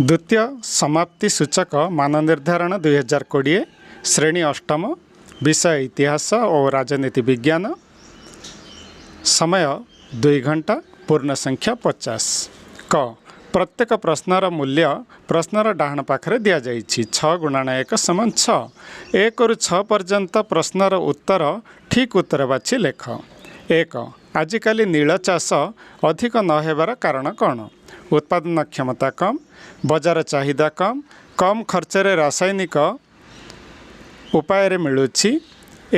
ଦ୍ୱିତୀୟ ସମାପ୍ତି ସୂଚକ ମାନ ନିର୍ଦ୍ଧାରଣ ଦୁଇହଜାର କୋଡ଼ିଏ ଶ୍ରେଣୀ ଅଷ୍ଟମ ବିଷୟ ଇତିହାସ ଓ ରାଜନୀତି ବିଜ୍ଞାନ ସମୟ ଦୁଇ ଘଣ୍ଟା ପୂର୍ଣ୍ଣ ସଂଖ୍ୟା ପଚାଶ। କ ପ୍ରତ୍ୟେକ ପ୍ରଶ୍ନର ମୂଲ୍ୟ ପ୍ରଶ୍ନର ଡାହାଣ ପାଖରେ ଦିଆଯାଇଛି। ଛଅ ଗୁଣାଣ ଏକ ସମାନ ଛଅ ଏକରୁ ଛଅ ପର୍ଯ୍ୟନ୍ତ ପ୍ରଶ୍ନର ଉତ୍ତର ଠିକ୍ ଉତ୍ତର ବାଛି ଲେଖ। ଏକ ଆଜିକାଲି ନୀଳ ଚାଷ ଅଧିକ ନ ହେବାର କାରଣ କ'ଣ? ଉତ୍ପାଦନ କ୍ଷମତା କମ୍ ବଜାର ଚାହିଦା କମ୍ କମ୍ ଖର୍ଚ୍ଚରେ ରାସାୟନିକ ଉପାୟରେ ମିଳୁଛି।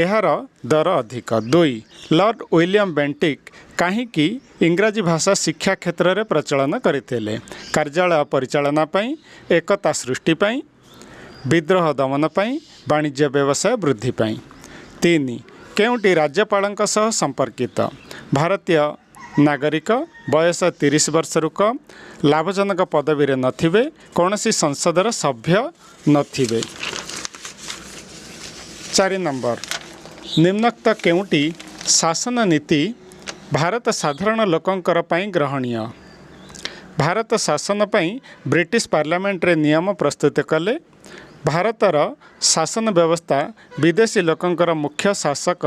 ଏହାର ଦର ଅଧିକ। ଦୁଇ ଲର୍ଡ଼ ୱିଲିୟମ ବେଣ୍ଟିକ୍ କାହିଁକି ଇଂରାଜୀ ଭାଷା ଶିକ୍ଷା କ୍ଷେତ୍ରରେ ପ୍ରଚଳନ କରିଥିଲେ? କାର୍ଯ୍ୟାଳୟ ପରିଚାଳନା ପାଇଁ ଏକତା ସୃଷ୍ଟି ପାଇଁ ବିଦ୍ରୋହ ଦମନ ପାଇଁ ବାଣିଜ୍ୟ ବ୍ୟବସାୟ ବୃଦ୍ଧି ପାଇଁ। ତିନି କେଉଁଟି ରାଜ୍ୟପାଳଙ୍କ ସହ ସମ୍ପର୍କିତ? ଭାରତୀୟ ନାଗରିକ ବୟସ ତିରିଶ ବର୍ଷରୁ କମ୍ ଲାଭଜନକ ପଦବୀରେ ନଥିବେ କୌଣସି ସଂସଦର ସଭ୍ୟ ନଥିବେ ଚାରି ନମ୍ବର ନିମ୍ନୋକ୍ତ କେଉଁଟି ଶାସନ ନୀତି ଭାରତ ସାଧାରଣ ଲୋକଙ୍କର ପାଇଁ ଗ୍ରହଣୀୟ ଭାରତ ଶାସନ ପାଇଁ ବ୍ରିଟିଶ ପାର୍ଲାମେଣ୍ଟରେ ନିୟମ ପ୍ରସ୍ତୁତ କଲେ ଭାରତର ଶାସନ ବ୍ୟବସ୍ଥା ବିଦେଶୀ ଲୋକଙ୍କର ମୁଖ୍ୟ ଶାସକ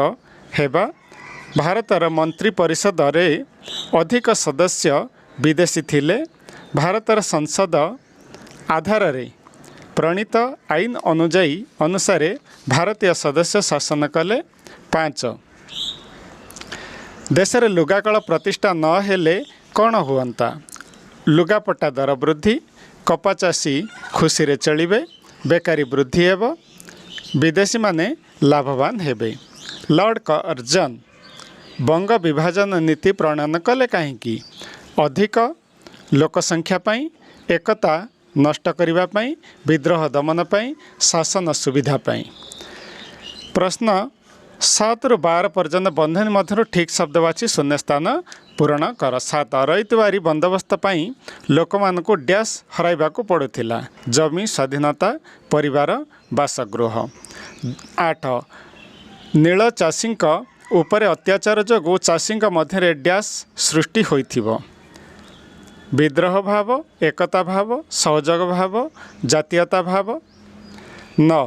ହେବା ଭାରତର ମନ୍ତ୍ରୀ ପରିଷଦରେ ଅଧିକ ସଦସ୍ୟ ବିଦେଶୀ ଥିଲେ। ଭାରତର ସଂସଦ ଆଧାରରେ ପ୍ରଣୀତ ଆଇନ ଅନୁଯାୟୀ ଅନୁସାରେ ଭାରତୀୟ ସଦସ୍ୟ ଶାସନ କଲେ ପାଞ୍ଚ। ଦେଶରେ ଲୁଗାକଳ ପ୍ରତିଷ୍ଠା ନ ହେଲେ କ'ଣ ହୁଅନ୍ତା? ଲୁଗାପଟା ଦର ବୃଦ୍ଧି କପା ଚାଷୀ ଖୁସିରେ ଚଳିବେ ବେକାରୀ ବୃଦ୍ଧି ହେବ ବିଦେଶୀମାନେ ଲାଭବାନ ହେବେ। ଲର୍ଡ଼ କର୍ଜନ ବଙ୍ଗ ବିଭାଜନ ନୀତି ପ୍ରଣୟନ କଲେ କାହିଁକି ଅଧିକ ଲୋକସଂଖ୍ୟା ପାଇଁ ଏକତା ନଷ୍ଟ କରିବା ପାଇଁ ବିଦ୍ରୋହ ଦମନ ପାଇଁ ଶାସନ ସୁବିଧା ପାଇଁ। ପ୍ରଶ୍ନ ସାତରୁ ବାର ପର୍ଯ୍ୟନ୍ତ ବନ୍ଧନୀ ମଧ୍ୟରୁ ଠିକ୍ ଶବ୍ଦ ବାଛି ଶୂନ୍ୟସ୍ଥାନ ପୂରଣ କର। ସାତ ରଇତିବାରୀ ବନ୍ଦୋବସ୍ତ ପାଇଁ ଲୋକମାନଙ୍କୁ ଡ୍ୟାସ୍ ହରାଇବାକୁ ପଡ଼ୁଥିଲା। ଜମି ସ୍ୱାଧୀନତା ପରିବାର ବାସଗୃହ। ଆଠ ନୀଳ ଚାଷୀଙ୍କ ଉପରେ ଅତ୍ୟାଚାର ଯୋଗୁଁ ଚାଷୀଙ୍କ ମଧ୍ୟରେ ଡ୍ୟାସ୍ ସୃଷ୍ଟି ହୋଇଥିବ। ବିଦ୍ରୋହ ଭାବ ଏକତା ଭାବ ସହଯୋଗ ଭାବ ଜାତୀୟତା ଭାବ। ନଅ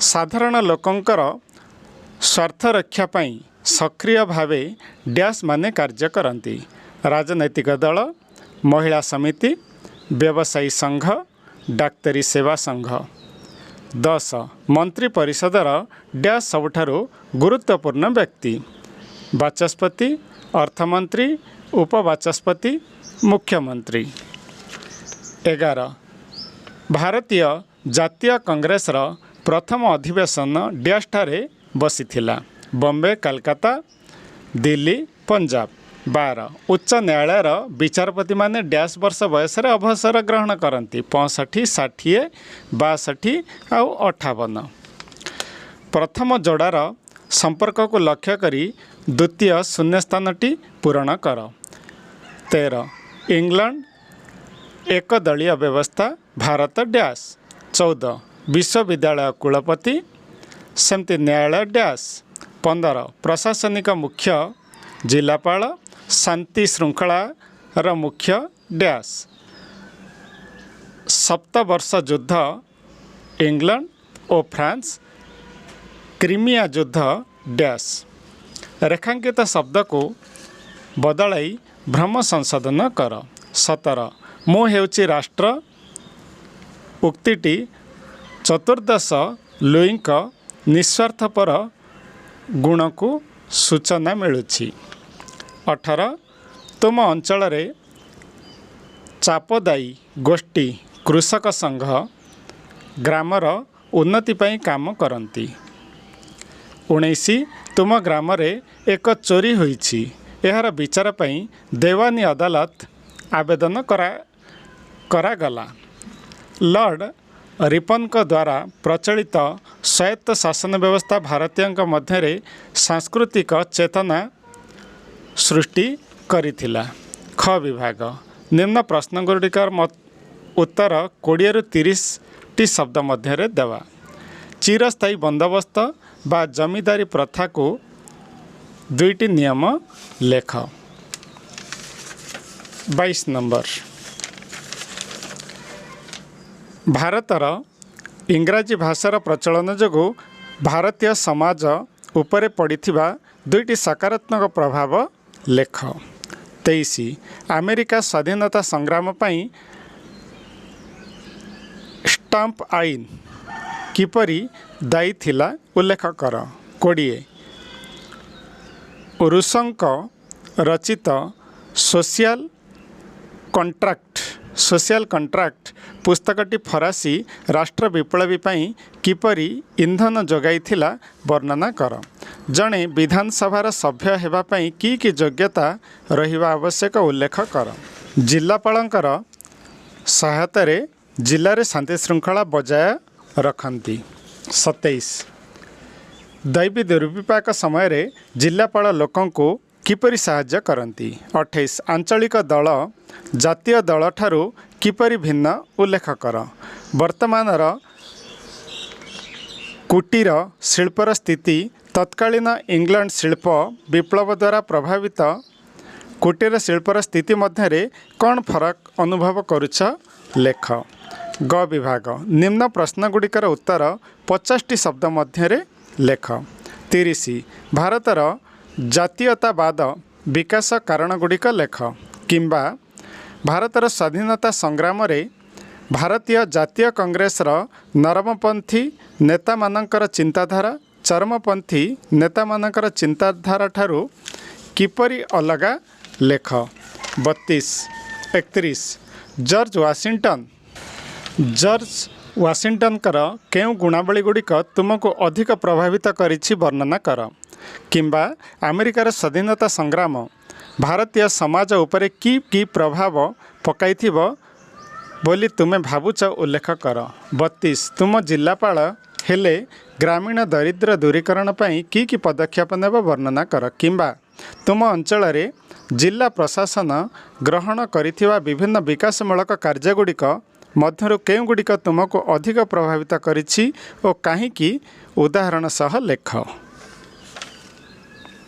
ସାଧାରଣ ଲୋକଙ୍କର ସ୍ୱାର୍ଥ ରକ୍ଷା ପାଇଁ ସକ୍ରିୟ ଭାବେ ଡ୍ୟାସ୍ ମାନେ କାର୍ଯ୍ୟ କରନ୍ତି। ରାଜନୈତିକ ଦଳ ମହିଳା ସମିତି ବ୍ୟବସାୟୀ ସଂଘ ଡାକ୍ତରୀ ସେବା ସଂଘ। ଦଶ ମନ୍ତ୍ରୀ ପରିଷଦର ଡ୍ୟାସ୍ ସବୁଠାରୁ ଗୁରୁତ୍ୱପୂର୍ଣ୍ଣ ବ୍ୟକ୍ତି। ବାଚସ୍ପତି ଅର୍ଥମନ୍ତ୍ରୀ ଉପବାଚସ୍ପତି ମୁଖ୍ୟମନ୍ତ୍ରୀ। ଏଗାର ଭାରତୀୟ ଜାତୀୟ କଂଗ୍ରେସର ପ୍ରଥମ ଅଧିବେଶନ ଡ୍ୟାସ୍ଠାରେ ବସିଥିଲା। ବମ୍ବେ କାଲକାତା ଦିଲ୍ଲୀ ପଞ୍ଜାବ। ବାର ଉଚ୍ଚ ନ୍ୟାୟାଳୟର ବିଚାରପତିମାନେ ଡ୍ୟାସ୍ ବର୍ଷ ବୟସରେ ଅବସର ଗ୍ରହଣ କରନ୍ତି ପଞ୍ଚଷଠି ଷାଠିଏ ବାଷଠି ଆଉ ଅଠାବନ। ପ୍ରଥମ ଯୋଡ଼ାର ସମ୍ପର୍କକୁ ଲକ୍ଷ୍ୟ କରି ଦ୍ୱିତୀୟ ଶୂନ୍ୟସ୍ଥାନଟି ପୂରଣ କର। ତେର ଇଂଲଣ୍ଡ ଏକଦଳୀୟ ବ୍ୟବସ୍ଥା ଭାରତ ଡ୍ୟାସ୍। ଚଉଦ ବିଶ୍ୱବିଦ୍ୟାଳୟ କୁଳପତି ସେମିତି ନ୍ୟାୟାଳୟ ଡ୍ୟାସ୍। ପନ୍ଦର ପ୍ରଶାସନିକ ମୁଖ୍ୟ ଜିଲ୍ଲାପାଳ ଶାନ୍ତି ଶୃଙ୍ଖଳାର ମୁଖ୍ୟ ଡ୍ୟାସ୍ ସପ୍ତବର୍ଷ ଯୁଦ୍ଧ ଇଂଲଣ୍ଡ ଓ ଫ୍ରାନ୍ସ କ୍ରିମିଆ ଯୁଦ୍ଧ ଡ୍ୟାସ୍ ରେଖାଙ୍କିତ ଶବ୍ଦକୁ ବଦଳାଇ ଭ୍ରମ ସଂଶୋଧନ କର ସତର ମୁଁ ହେଉଛି ରାଷ୍ଟ୍ର ଉକ୍ତିଟି ଚତୁର୍ଦ୍ଦଶ ଲୁଇଙ୍କ ନିସ୍ୱାର୍ଥପର ଗୁଣକୁ ସୂଚନା ମିଳୁଛି ଅଠର ତୁମ ଅଞ୍ଚଳରେ ଚାପଦାୟୀ ଗୋଷ୍ଠୀ କୃଷକ ସଂଘ ଗ୍ରାମର ଉନ୍ନତି ପାଇଁ କାମ କରନ୍ତି। ଉଣେଇଶ ତୁମ ଗ୍ରାମରେ ଏକ ଚୋରି ହୋଇଛି। ଏହାର ବିଚାର ପାଇଁ ଦେୱାନୀ ଅଦାଲତ ଆବେଦନ କରା କରାଗଲା। ଲର୍ଡ଼ ରିପନ୍ଙ୍କ ଦ୍ୱାରା ପ୍ରଚଳିତ ସ୍ୱାୟତ୍ତ ଶାସନ ବ୍ୟବସ୍ଥା ଭାରତୀୟଙ୍କ ମଧ୍ୟରେ ସାଂସ୍କୃତିକ ଚେତନା ସୃଷ୍ଟି କରିଥିଲା। ଖ ବିଭାଗ। ନିମ୍ନ ପ୍ରଶ୍ନଗୁଡ଼ିକର ଉତ୍ତର କୋଡ଼ିଏରୁ ତିରିଶଟି ଶବ୍ଦ ମଧ୍ୟରେ ଦେବା। ଚିରସ୍ଥାୟୀ ବନ୍ଦୋବସ୍ତ ବା ଜମିଦାରୀ ପ୍ରଥାକୁ ଦୁଇଟି ନିୟମ ଲେଖ। ବାଇଶ ନମ୍ବର। ଭାରତର ଇଂରାଜୀ ଭାଷାର ପ୍ରଚଳନ ଯୋଗୁଁ ଭାରତୀୟ ସମାଜ ଉପରେ ପଡ଼ିଥିବା ଦୁଇଟି ସକାରାତ୍ମକ ପ୍ରଭାବ ଲେଖ। ତେଇଶ ଆମେରିକା ସ୍ୱାଧୀନତା ସଂଗ୍ରାମ ପାଇଁ ଷ୍ଟାମ୍ପ ଆଇନ କିପରି ଦାୟୀ ଥିଲା ଉଲ୍ଲେଖ କର। କୋଡ଼ିଏ ରୁଷଙ୍କ ରଚିତ ସୋସିଆଲ କଣ୍ଟ୍ରାକ୍ଟ ସୋସିଆଲ କଣ୍ଟ୍ରାକ୍ଟ ପୁସ୍ତକଟି ଫରାସୀ ରାଷ୍ଟ୍ର ବିପ୍ଳବୀ ପାଇଁ କିପରି ଇନ୍ଧନ ଯୋଗାଇଥିଲା ବର୍ଣ୍ଣନା କର। ଜଣେ ବିଧାନସଭାର ସଭ୍ୟ ହେବା ପାଇଁ କି କି ଯୋଗ୍ୟତା ରହିବା ଆବଶ୍ୟକ ଉଲ୍ଲେଖ କର। ଜିଲ୍ଲାପାଳଙ୍କର ସହାୟତାରେ ଜିଲ୍ଲାରେ ଶାନ୍ତି ଶୃଙ୍ଖଳା ବଜାୟ ରଖନ୍ତି। ସତେଇଶ। ଦୈବୀ ଦୁର୍ବିପାକ ସମୟରେ ଜିଲ୍ଲାପାଳ ଲୋକଙ୍କୁ କିପରି ସାହାଯ୍ୟ କରନ୍ତି? ଅଠେଇଶ। ଆଞ୍ଚଳିକ ଦଳ ଜାତୀୟ ଦଳଠାରୁ କିପରି ଭିନ୍ନ ଉଲ୍ଲେଖ କର? ବର୍ତ୍ତମାନର କୁଟୀର ଶିଳ୍ପର ସ୍ଥିତି ତତ୍କାଳୀନ ଇଂଲଣ୍ଡ ଶିଳ୍ପ ବିପ୍ଳବ ଦ୍ୱାରା ପ୍ରଭାବିତ କୁଟୀର ଶିଳ୍ପର ସ୍ଥିତି ମଧ୍ୟରେ କ'ଣ ଫରକ ଅନୁଭବ କରୁଛ? ଲେଖ। ଗ ବିଭାଗ। ନିମ୍ନ ପ୍ରଶ୍ନଗୁଡ଼ିକର ଉତ୍ତର ପଚାଶଟି ଶବ୍ଦ ମଧ୍ୟରେ ଲେଖ। ତିରିଶ। ଭାରତର ଜାତୀୟତାବାଦ ବିକାଶ କାରଣଗୁଡ଼ିକ ଲେଖ। କିମ୍ବା ଭାରତର ସ୍ୱାଧୀନତା ସଂଗ୍ରାମରେ ଭାରତୀୟ ଜାତୀୟ କଂଗ୍ରେସର ନରମପନ୍ଥୀ ନେତାମାନଙ୍କର ଚିନ୍ତାଧାରା ଚରମପନ୍ଥୀ ନେତାମାନଙ୍କର ଚିନ୍ତାଧାରାଠାରୁ କିପରି ଅଲଗା? ଲେଖ। ବତିଶ ଏକତିରିଶ। ଜର୍ଜ ୱାସିଂଟନ ଜର୍ଜ ୱାସିଂଟନଙ୍କର କେଉଁ ଗୁଣାବଳୀଗୁଡ଼ିକ ତୁମକୁ ଅଧିକ ପ୍ରଭାବିତ କରିଛି ବର୍ଣ୍ଣନା କର। କିମ୍ବା ଆମେରିକାର ସ୍ୱାଧୀନତା ସଂଗ୍ରାମ ଭାରତୀୟ ସମାଜ ଉପରେ କି କି ପ୍ରଭାବ ପକାଇଥିବ ବୋଲି ତୁମେ ଭାବୁଛ ଉଲ୍ଲେଖ କର। ବତିଶ ତୁମ ଜିଲ୍ଲାପାଳ ହେଲେ ଗ୍ରାମୀଣ ଦରିଦ୍ର ଦୂରୀକରଣ ପାଇଁ କି କି ପଦକ୍ଷେପ ନେବ ବର୍ଣ୍ଣନା କର କିମ୍ବା ତୁମ ଅଞ୍ଚଳରେ ଜିଲ୍ଲା ପ୍ରଶାସନ ଗ୍ରହଣ କରିଥିବା ବିଭିନ୍ନ ବିକାଶମୂଳକ କାର୍ଯ୍ୟଗୁଡ଼ିକ ମଧ୍ୟରୁ କେଉଁଗୁଡ଼ିକ ତୁମକୁ ଅଧିକ ପ୍ରଭାବିତ କରିଛି ଓ କାହିଁକି? ଉଦାହରଣ ସହ ଲେଖ।